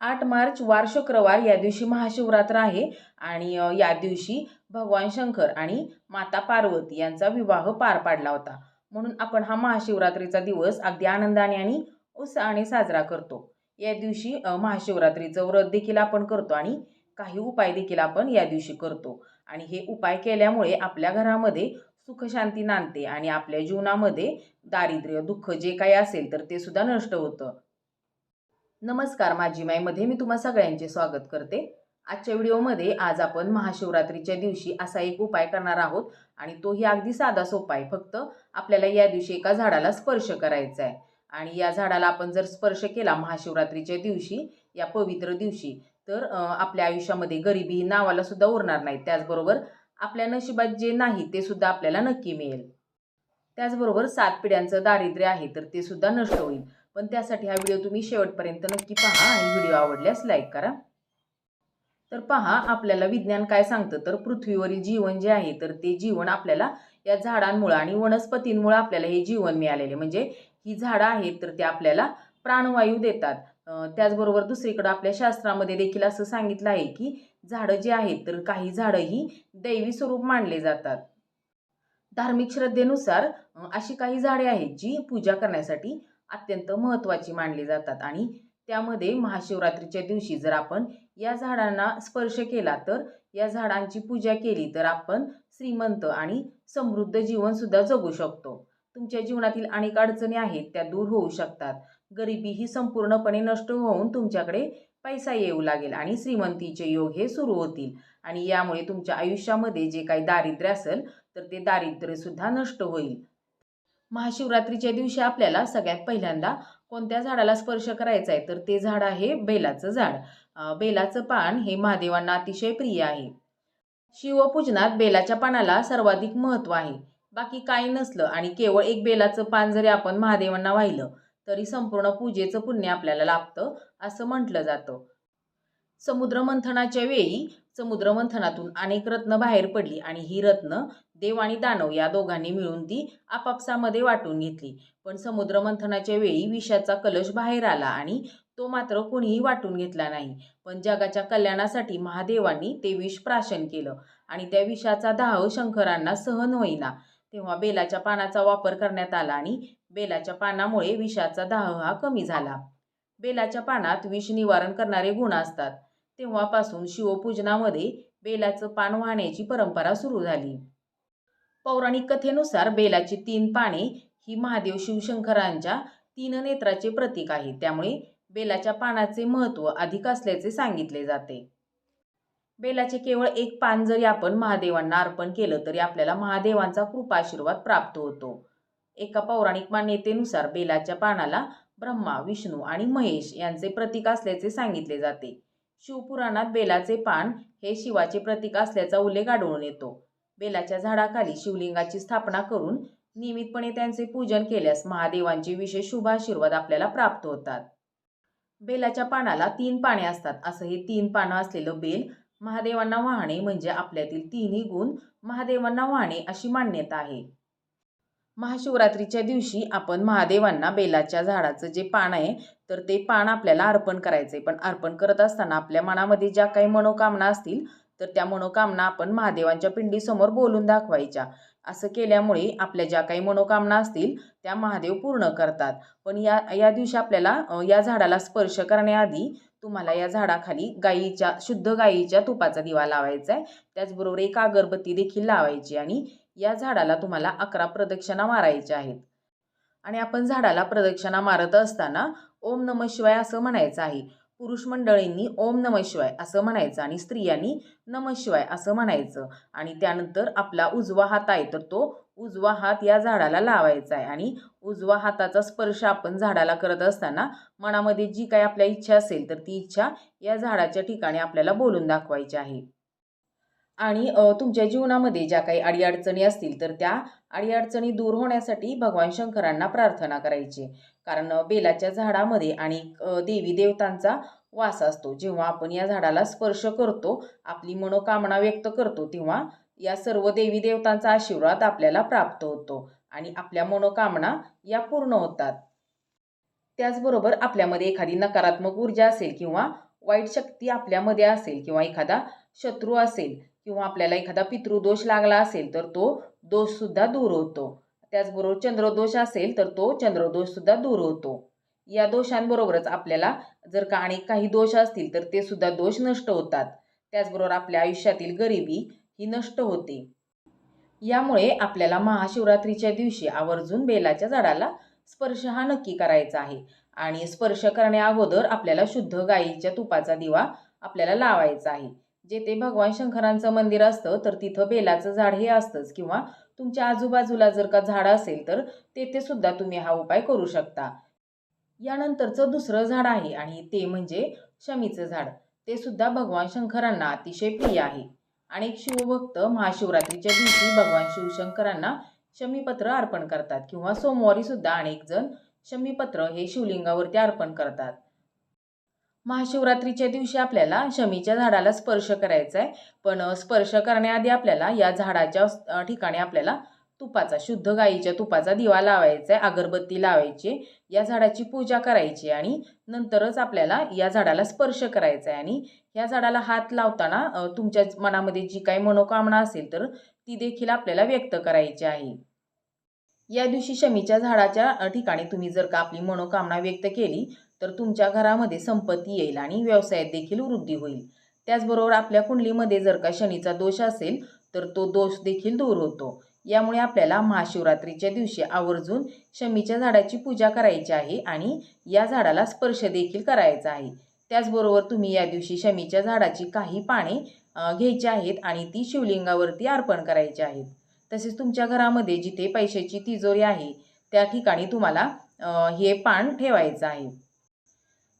आठ मार्च वार शुक्रवार या दिवशी महाशिवरात्र आहे. आणि या दिवशी भगवान शंकर आणि माता पार्वती यांचा विवाह पार पाडला होता. म्हणून आपण हा महाशिवरात्रीचा दिवस अगदी आनंदाने आणि उत्साहाने साजरा करतो. या दिवशी महाशिवरात्रीचं व्रत देखील आपण करतो आणि काही उपाय देखील आपण या दिवशी करतो. आणि हे उपाय केल्यामुळे आपल्या घरामध्ये सुखशांती नांदते आणि आपल्या जीवनामध्ये दारिद्र्य दुःख जे काही असेल तर ते सुद्धा नष्ट होतं. नमस्कार माझी माईमध्ये मी तुम्हा सगळ्यांचे स्वागत करते. आजच्या व्हिडिओमध्ये आज आपण महाशिवरात्रीच्या दिवशी असा एक उपाय करणार आहोत आणि तोही अगदी साधा सोपा आहे. फक्त आपल्याला या दिवशी एका झाडाला स्पर्श करायचा आहे. आणि या झाडाला आपण जर स्पर्श केला महाशिवरात्रीच्या दिवशी या पवित्र दिवशी तर आपल्या आयुष्यामध्ये गरिबी नावालासुद्धा नावाला सुद्धा उरणार नाही. त्याचबरोबर आपल्या नशिबात जे नाही ते सुद्धा आपल्याला नक्की मिळेल. त्याचबरोबर सात पिढ्यांचं दारिद्र्य आहे तर ते सुद्धा नष्ट होईल. पण त्यासाठी हा व्हिडिओ तुम्ही शेवटपर्यंत नक्की पहा आणि व्हिडिओ आवडल्यास लाईक करा. तर पहा आपल्याला विज्ञान काय सांगतं? तर पृथ्वीवरील जीवन जे आहे तर ते जीवन आपल्याला या झाडांमुळं आणि वनस्पतींमुळं आपल्याला हे जीवन मिळालेले म्हणजे ही झाडं आहेत तर ते आपल्याला प्राणवायू देतात. त्याचबरोबर दुसरीकडं आपल्या शास्त्रामध्ये देखील असं सांगितलं आहे की झाडं जी आहेत तर काही झाडं ही दैवी स्वरूप मानले जातात. धार्मिक श्रद्धेनुसार अशी काही झाडे आहेत जी पूजा करण्यासाठी अत्यंत महत्त्वाची मानली जातात. आणि त्यामध्ये महाशिवरात्रीच्या दिवशी जर आपण या झाडांना स्पर्श केला तर या झाडांची पूजा केली तर आपण श्रीमंत आणि समृद्ध जीवनसुद्धा जगू शकतो. तुमच्या जीवनातील अनेक अडचणी आहेत त्या दूर होऊ शकतात. गरिबी ही संपूर्णपणे नष्ट होऊन तुमच्याकडे पैसा येऊ लागेल आणि श्रीमंतीचे योग हे सुरू होतील. आणि यामुळे तुमच्या आयुष्यामध्ये जे काही दारिद्र्य असेल तर ते दारिद्र्यसुद्धा नष्ट होईल. महाशिवरात्रीच्या दिवशी आपल्याला सगळ्यात पहिल्यांदा कोणत्या झाडाला स्पर्श करायचा आहे? तर ते झाड आहे बेलाचं झाड. बेलाचं पान हे महादेवांना अतिशय प्रिय आहे. शिवपूजनात बेलाच्या पानाला सर्वाधिक महत्त्व आहे. बाकी काही नसलं आणि केवळ एक बेलाचं पान जरी आपण महादेवांना वाहिलं तरी संपूर्ण पूजेचं पुण्य आपल्याला लाभतं असं म्हटलं जातं. समुद्रमंथनाच्या वेळी समुद्रमंथनातून अनेक रत्न बाहेर पडली आणि ही रत्न देव आणि दानव या दोघांनी मिळून ती आपापसामध्ये वाटून घेतली. पण समुद्रमंथनाच्या वेळी विषाचा कलश बाहेर आला आणि तो मात्र कोणीही वाटून घेतला नाही. पण जगाच्या कल्याणासाठी महादेवांनी ते विष प्राशन केलं आणि त्या विषाचा दाह शंकरांना सहन होईना. तेव्हा बेलाच्या पानाचा वापर करण्यात आला आणि बेलाच्या पानामुळे विषाचा दाह हा कमी झाला. बेलाच्या पानात विष निवारण करणारे गुण असतात. तेव्हापासून शिवपूजनामध्ये बेलाचं पान वाहण्याची परंपरा सुरू झाली. पौराणिक कथेनुसार बेलाची तीन पाने ही महादेव शिवशंकरांच्या तीन नेत्राचे प्रतीक आहे त्यामुळे बेलाच्या पानाचे महत्त्व अधिक असल्याचे सांगितले जाते. बेलाचे केवळ एक पान जरी आपण महादेवांना अर्पण केलं तरी आपल्याला महादेवांचा कृपाशीर्वाद प्राप्त होतो. एका पौराणिक मान्यतेनुसार बेलाच्या पानाला ब्रह्मा विष्णू आणि महेश यांचे प्रतीक असल्याचे सांगितले जाते. शिवपुराणात बेलाचे पान हे शिवाचे प्रतीक असल्याचा उल्लेख आढळून येतो. बेलाच्या झाडाखाली शिवलिंगाची स्थापना करून नियमितपणे त्यांचे पूजन केल्यास महादेवांचे विशेष शुभाशीर्वाद आपल्याला प्राप्त होतात. बेलाच्या पानाला तीन पाने असतात. असं हे तीन पानं असलेलं बेल महादेवांना वाहणे म्हणजे आपल्यातील तिन्ही गुण महादेवांना वाहणे अशी मान्यता आहे. महाशिवरात्रीच्या दिवशी आपण महादेवांना बेलाच्या झाडाचं जे पान आहे तर ते पान आपल्याला अर्पण करायचं आहे पण अर्पण करत असताना आपल्या मनामध्ये ज्या काही मनोकामना असतील तर त्या मनोकामना आपण महादेवांच्या पिंडीसमोर बोलून दाखवायच्या. असं केल्यामुळे आपल्या ज्या काही मनोकामना असतील त्या महादेव पूर्ण करतात. पण या या दिवशी आपल्याला या झाडाला स्पर्श करण्याआधी तुम्हाला या झाडाखाली गाईच्या शुद्ध गाईच्या तुपाचा दिवा लावायचा आहे त्याचबरोबर एक अगरबत्ती देखील लावायची आणि या झाडाला तुम्हाला अकरा प्रदक्षिणा मारायच्या आहेत. आणि आपण झाडाला प्रदक्षिणा मारत असताना ओम नम शिवाय असं म्हणायचं आहे. पुरुष मंडळींनी ओम नम शिवाय असं म्हणायचं आणि स्त्रियांनी नम शिवाय असं म्हणायचं. आणि त्यानंतर आपला उजवा हात आहे तर तो उजवा हात या झाडाला लावायचा आहे. आणि उजवा हाताचा स्पर्श आपण झाडाला करत असताना मनामध्ये जी काही आपल्या इच्छा असेल तर ती इच्छा या झाडाच्या ठिकाणी आपल्याला बोलून दाखवायची आहे. आणि तुमच्या जीवनामध्ये ज्या काही अडीअडचणी असतील तर त्या अडीअडचणी दूर होण्यासाठी भगवान शंकरांना प्रार्थना करायची. कारण बेलाच्या झाडामध्ये आणि देवी देवतांचा वास असतो. जेव्हा आपण या झाडाला स्पर्श करतो आपली मनोकामना व्यक्त करतो तेव्हा या सर्व देवी देवतांचा आशीर्वाद आपल्याला प्राप्त होतो आणि आपल्या मनोकामना या पूर्ण होतात. त्याचबरोबर आपल्यामध्ये एखादी नकारात्मक ऊर्जा असेल किंवा वाईट शक्ती आपल्यामध्ये असेल किंवा एखादा शत्रू असेल किंवा आपल्याला एखादा पितृदोष लागला असेल तर तो दोषसुद्धा दूर होतो. त्याचबरोबर चंद्रदोष असेल तर तो चंद्रदोष सुद्धा दूर होतो. या दोषांबरोबरच आपल्याला जर का आणि काही दोष असतील तर ते सुद्धा दोष नष्ट होतात. त्याचबरोबर आपल्या आयुष्यातील गरिबी ही नष्ट होते. यामुळे आपल्याला महाशिवरात्रीच्या दिवशी आवर्जून बेलाच्या झाडाला स्पर्श हा नक्की करायचा आहे आणि स्पर्श करण्या अगोदर आपल्याला शुद्ध गाईच्या तुपाचा दिवा आपल्याला लावायचा आहे. जेथे भगवान शंकरांचं मंदिर असतं तर तिथं बेलाचं झाड हे असतंच किंवा तुमच्या आजूबाजूला जर का झाड असेल तर तेथे सुद्धा तुम्ही हा उपाय करू शकता. यानंतरचं दुसरं झाड आहे आणि ते म्हणजे शमीचं झाड. ते सुद्धा भगवान शंकरांना अतिशय प्रिय आहे. अनेक शिवभक्त महाशिवरात्रीच्या दिवशी भगवान शिवशंकरांना शमीपत्र अर्पण करतात किंवा सोमवारी सुद्धा अनेक जण शमीपत्र हे शिवलिंगावरती अर्पण करतात. महाशिवरात्रीच्या दिवशी आपल्याला शमीच्या झाडाला स्पर्श करायचा आहे पण स्पर्श करण्याआधी आपल्याला या झाडाच्या ठिकाणी आपल्याला तुपाचा शुद्ध गाईच्या तुपाचा दिवा लावायचा आहे अगरबत्ती लावायची या झाडाची पूजा करायची आणि नंतरच आपल्याला या झाडाला स्पर्श करायचा आहे आणि या झाडाला हात लावताना तुमच्या मनामध्ये जी काही मनोकामना असेल तर ती देखील आपल्याला व्यक्त करायची आहे. या दिवशी शमीच्या झाडाच्या ठिकाणी तुम्ही जर का आपली मनोकामना व्यक्त केली तर तुमच्या घरामध्ये संपत्ती येईल आणि व्यवसायात देखील वृद्धी होईल. त्याचबरोबर आपल्या कुंडलीमध्ये जर का शनीचा दोष असेल तर तो दोष देखील दूर होतो. यामुळे आपल्याला महाशिवरात्रीच्या दिवशी आवर्जून शमीच्या झाडाची पूजा करायची आहे आणि या झाडाला स्पर्श देखील करायचा आहे. त्याचबरोबर तुम्ही या दिवशी शमीच्या झाडाची काही पाने घ्यायची आहेत आणि ती शिवलिंगावरती अर्पण करायची आहेत. तसेच तुमच्या घरामध्ये जिथे पैशाची तिजोरी आहे त्या ठिकाणी तुम्हाला हे पान ठेवायचं आहे.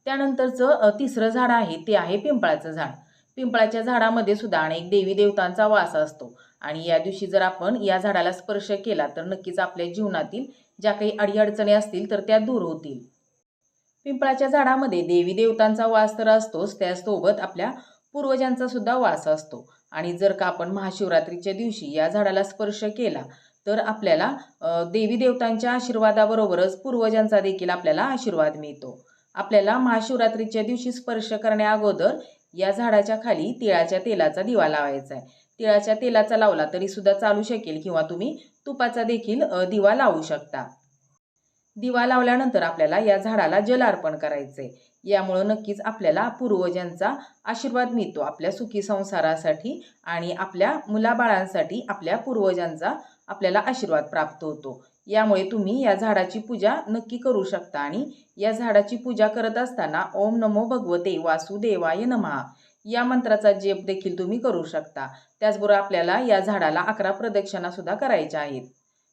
त्यानंतरचं तिसरं झाड आहे ते आहे पिंपळाचं झाड. पिंपळाच्या झाडामध्ये सुद्धा अनेक देवी देवतांचा वास असतो. आणि या दिवशी जर आपण या झाडाला स्पर्श केला तर नक्कीच आपल्या जीवनातील ज्या काही अडीअडचणी असतील तर त्या दूर होतील. पिंपळाच्या झाडामध्ये देवी देवतांचा वास तर असतोच त्याचसोबत आपल्या पूर्वजांचा सुद्धा वास असतो. आणि जर का आपण महाशिवरात्रीच्या दिवशी या झाडाला स्पर्श केला तर आपल्याला देवी देवतांच्या आशीर्वादाबरोबरच पूर्वजांचा देखील आपल्याला आशीर्वाद मिळतो. आपल्याला महाशिवरात्रीच्या दिवशी स्पर्श करण्या अगोदर या झाडाच्या खाली तिळाच्या तेलाचा दिवा लावायचा आहे. तिळाच्या तेलाचा लावला तरी सुद्धा चालू शकेल किंवा तुम्ही तुपाचा देखील दिवा लावू शकता. दिवा लावल्यानंतर आपल्याला या झाडाला जल अर्पण करायचे यामुळे यामुळं नक्कीच आपल्याला पूर्वजांचा आशीर्वाद मिळतो आपल्या सुखी संसारासाठी आणि आपल्या मुलाबाळांसाठी आपल्या पूर्वजांचा आपल्याला आशीर्वाद प्राप्त होतो. यामुळे तुम्ही या झाडाची पूजा नक्की करू शकता आणि या झाडाची पूजा करत असताना ओम नमो भगवते वासुदेवाय नमः या मंत्राचा जप देखील तुम्ही करू शकता. त्याचबरोबर आपल्याला या झाडाला अकरा प्रदक्षिणा सुद्धा करायच्या आहेत.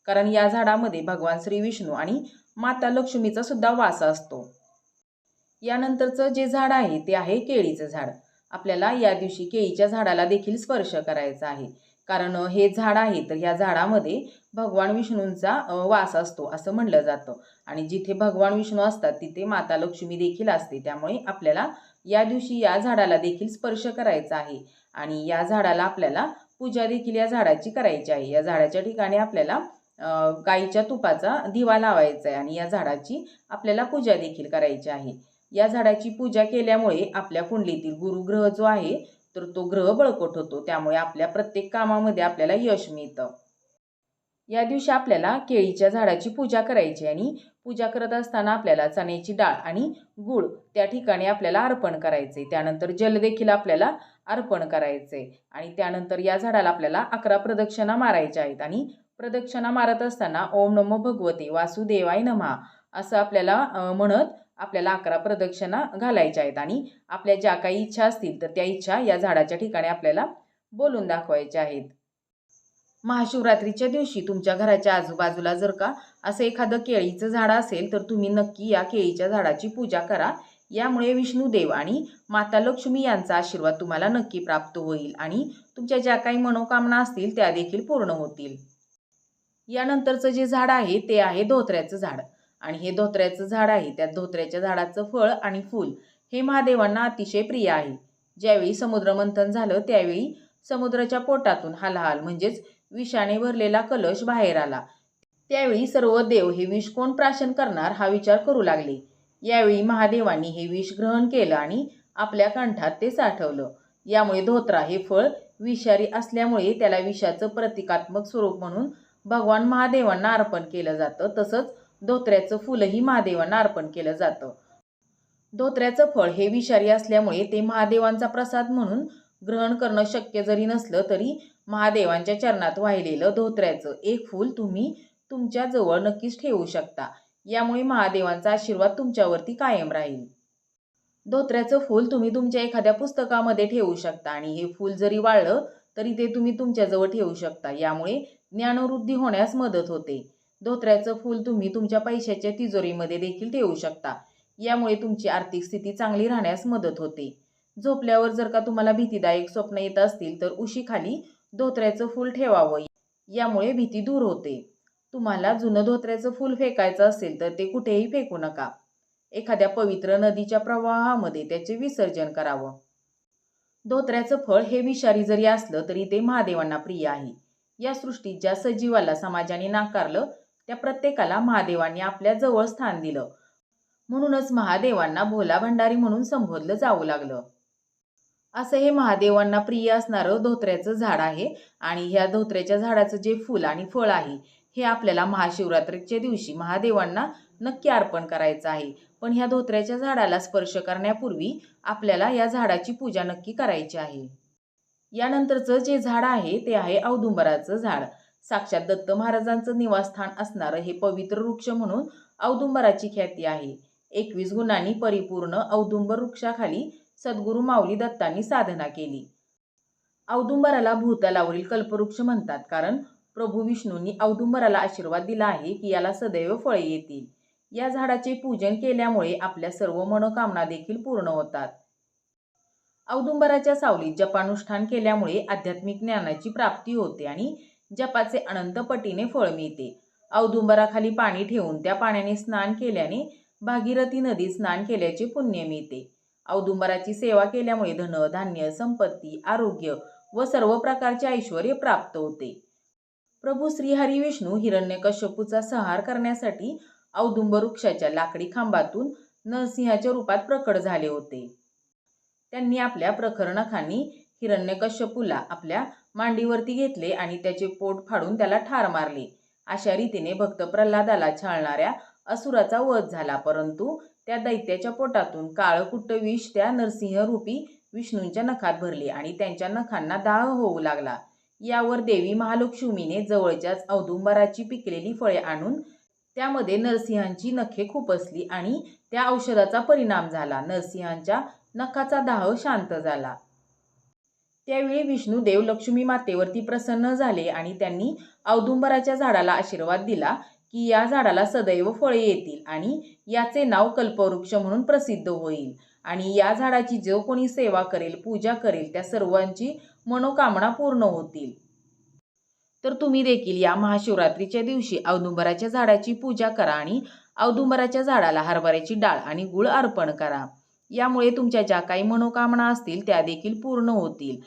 कारण या झाडामध्ये भगवान श्री विष्णू आणि माता लक्ष्मीचा सुद्धा वास असतो. यानंतरचं जे झाड आहे ते आहे केळीचं झाड. आपल्याला या दिवशी केळीच्या झाडाला देखील स्पर्श करायचा आहे. कारण हे झाड आहे तर या झाडामध्ये भगवान विष्णूंचा वास असतो असं म्हणलं जातं. आणि जिथे भगवान विष्णू असतात तिथे माता लक्ष्मी देखील असते. त्यामुळे आपल्याला या दिवशी या झाडाला देखील स्पर्श करायचा आहे. आणि या झाडाला आपल्याला पूजा देखील या झाडाची करायची आहे. या झाडाच्या ठिकाणी आपल्याला गाईच्या तुपाचा दिवा लावायचा आहे आणि या झाडाची आपल्याला पूजा देखील करायची आहे. या झाडाची पूजा केल्यामुळे आपल्या कुंडलीतील गुरुग्रह जो आहे तर तो ग्रह बळकट होतो. त्यामुळे आपल्या प्रत्येक कामामध्ये आपल्याला यश मिळतं. या दिवशी आपल्याला केळीच्या झाडाची पूजा करायची आणि पूजा करत असताना आपल्याला चण्याची डाळ आणि गूळ त्या ठिकाणी आपल्याला अर्पण करायचे. त्यानंतर जल देखील आपल्याला अर्पण करायचे आणि त्यानंतर या झाडाला आपल्याला अकरा प्रदक्षिणा मारायच्या आहेत आणि प्रदक्षिणा मारत असताना ओम नमो भगवते वासुदेवाय नमः असं आपल्याला म्हणत आपल्याला अकरा प्रदक्षिणा घालायच्या आहेत आणि आपल्या ज्या काही इच्छा असतील तर त्या इच्छा या झाडाच्या ठिकाणी आपल्याला बोलून दाखवायच्या आहेत. महाशिवरात्रीच्या दिवशी तुमच्या घराच्या आजूबाजूला जर का असं एखादं केळीचं झाड असेल तर तुम्ही नक्की या केळीच्या झाडाची पूजा करा. यामुळे विष्णुदेव आणि माता लक्ष्मी यांचा आशीर्वाद तुम्हाला नक्की प्राप्त होईल आणि तुमच्या ज्या काही मनोकामना असतील त्या देखील पूर्ण होतील. यानंतरचं जे झाड आहे ते आहे धोत्र्याचं झाड. आणि हे धोत्र्याचं झाड आहे त्या धोत्र्याच्या झाडाचं फळ आणि फूल हे महादेवांना अतिशय प्रिय आहे. ज्यावेळी समुद्रमंथन झालं त्यावेळी समुद्राच्या पोटातून हालहाल म्हणजेच विषाने भरलेला कलश बाहेर आला. त्यावेळी सर्व देव हे विष कोण प्राशन करणार हा विचार करू लागले. यावेळी महादेवांनी हे विष ग्रहण केलं आणि आपल्या कंठात ते साठवलं. यामुळे धोत्रा हे फळ विषारी असल्यामुळे त्याला विषाचं प्रतिकात्मक स्वरूप म्हणून भगवान महादेवांना अर्पण केलं जातं. तसंच धोत्र्याचं फुलही महादेवांना अर्पण केलं जातं. धोत्र्याचं फळ हे विषारी असल्यामुळे ते महादेवांचा प्रसाद म्हणून ग्रहण करणं शक्य जरी नसलं तरी महादेवांच्या चरणात वाहिलेलं धोत्र्याचं एक फूल तुम्ही तुमच्या जवळ नक्कीच ठेवू शकता. यामुळे महादेवांचा आशीर्वाद तुमच्यावरती कायम राहील. धोत्र्याचं फूल तुम्ही तुमच्या एखाद्या पुस्तकामध्ये ठेवू शकता आणि हे फूल जरी वाळलं तरी ते तुम्ही तुमच्याजवळ ठेवू शकता. यामुळे ज्ञानवृद्धी होण्यास मदत होते. धोत्र्याचं फूल तुम्ही तुमच्या पैशाच्या तिजोरीमध्ये देखील ठेवू शकता. यामुळे तुमची आर्थिक स्थिती चांगली राहण्यास मदत होते. झोपल्यावर जर का तुम्हाला भीतीदायक स्वप्न येत असतील तर उशीखाली धोत्र्याचं फूल ठेवावं. यामुळे भीती दूर होते. तुम्हाला जुनं धोत्र्याचं फूल फेकायचं असेल तर ते कुठेही फेकू नका. एखाद्या पवित्र नदीच्या प्रवाहामध्ये त्याचे विसर्जन करावं. धोत्र्याचं फळ हे विषारी जरी असलं तरी ते महादेवांना प्रिय आहे. या सृष्टीत ज्या सजीवाला समाजाने नाकारलं त्या प्रत्येकाला महादेवांनी आपल्या जवळ स्थान दिलं. म्हणूनच महादेवांना भोला भंडारी म्हणून संबोधलं जाऊ लागलं. असं हे महादेवांना प्रिय असणारं धोत्र्याचं झाड आहे. आणि ह्या धोत्र्याच्या झाडाचं जे फूल आणि फळ आहे हे आपल्याला महाशिवरात्रीच्या दिवशी महादेवांना नक्की अर्पण करायचं आहे. पण ह्या धोत्र्याच्या झाडाला स्पर्श करण्यापूर्वी आपल्याला या झाडाची पूजा नक्की करायची आहे. यानंतरचं जे झाड आहे ते आहे औदुंबराचं झाड. साक्षात दत्त महाराजांचं निवासस्थान असणारं हे पवित्र वृक्ष म्हणून औदुंबराची ख्याती आहे. एकवीस गुणांनी परिपूर्ण औदुंबर वृक्षाखाली सद्गुरू माऊली दत्तांनी साधना केली. औदुंबराला भूतलावरील कल्पवृक्ष म्हणतात. कारण प्रभू विष्णूंनी औदुंबराला आशीर्वाद दिला आहे की याला सदैव फळे येतील. या झाडाचे पूजन केल्यामुळे आपल्या सर्व मनोकामना देखील पूर्ण होतात. औदुंबराच्या सावलीत जपानुष्ठान केल्यामुळे आध्यात्मिक ज्ञानाची प्राप्ती होते आणि जपाचे अनंत पटीने फळ मिळते. औदुंबराखाली पाणी ठेवून त्या पाण्याने स्नान केल्याने भागीरथी नदीत स्नान केल्याचे पुण्य मिळते. औदुंबराची सेवा केल्यामुळे धन धान्य संपत्ती आरोग्य व सर्व प्रकारचे ऐश्वर प्राप्त होते. प्रभू श्रीहरी विष्णू हिरण्यकश्यपूचा संहार करण्यासाठी औदुंबर वृक्षाच्या लाकडी खांबातून नरसिंहाच्या रूपात प्रकट झाले होते. त्यांनी आपल्या प्रखरणखानी हिरण्यकश्यपूला आपल्या मांडीवरती घेतले आणि त्याचे पोट फाडून त्याला ठार मारले. अशा रीतीने भक्त प्रल्हादाला छळणाऱ्या असुराचा वध झाला परंतु त्या दैत्याच्या पोटातून काळकुट्ट विष त्या नरसिंह रूपी विष्णूंच्या नखात भरले आणि त्यांच्या नखांना दाह होऊ लागला. यावर देवी महालक्ष्मीने जवळच्याच औदुंबराची पिकलेली फळे आणून त्यामध्ये नरसिंहांची नखे खुपसली आणि त्या औषधाचा परिणाम झाला. नरसिंहांच्या नखाचा दाह शांत झाला. त्यावेळी विष्णुदेव लक्ष्मी मातेवरती प्रसन्न झाले आणि त्यांनी औदुंबराच्या झाडाला आशीर्वाद दिला. की या झाडाला सदैव फळे येतील आणि याचे नाव कल्पवृक्ष म्हणून प्रसिद्ध होईल. आणि या झाडाची जो कोणी सेवा करेल पूजा करेल त्या सर्वांची मनोकामना पूर्ण होतील. तर तुम्ही देखील या महाशिवरात्रीच्या दिवशी औदुंबराच्या झाडाची पूजा करा आणि औदुंबराच्या झाडाला हरभऱ्याची डाळ आणि गुळ अर्पण करा. यामुळे तुमच्या ज्या काही मनोकामना असतील त्या देखील पूर्ण होतील.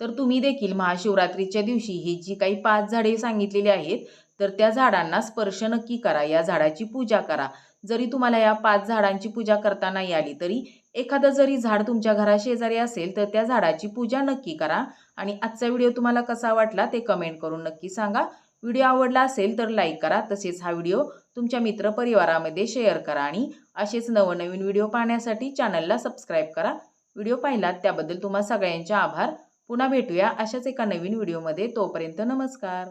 तर तुम्ही देखील महाशिवरात्रीच्या दिवशी ही जी काही पाच झाडे सांगितलेली आहेत तर त्या झाडांना स्पर्श नक्की करा. या झाडाची पूजा करा. जरी तुम्हाला या पाच झाडांची पूजा करता नाही आली तरी एखादं जरी झाड तुमच्या घराशेजारी असेल तर त्या झाडाची पूजा नक्की करा. आणि आजचा व्हिडिओ तुम्हाला कसा वाटला ते कमेंट करून नक्की सांगा. व्हिडिओ आवडला असेल तर लाईक करा. तसेच हा व्हिडिओ तुमच्या मित्रपरिवारामध्ये शेअर करा आणि असेच नवनवीन व्हिडिओ पाहण्यासाठी चॅनलला सबस्क्राईब करा. व्हिडिओ पाहिलात त्याबद्दल तुम्हा सगळ्यांचे आभार. पुन्हा भेटूया अशाच एका नवीन व्हिडिओमध्ये. तोपर्यंत नमस्कार.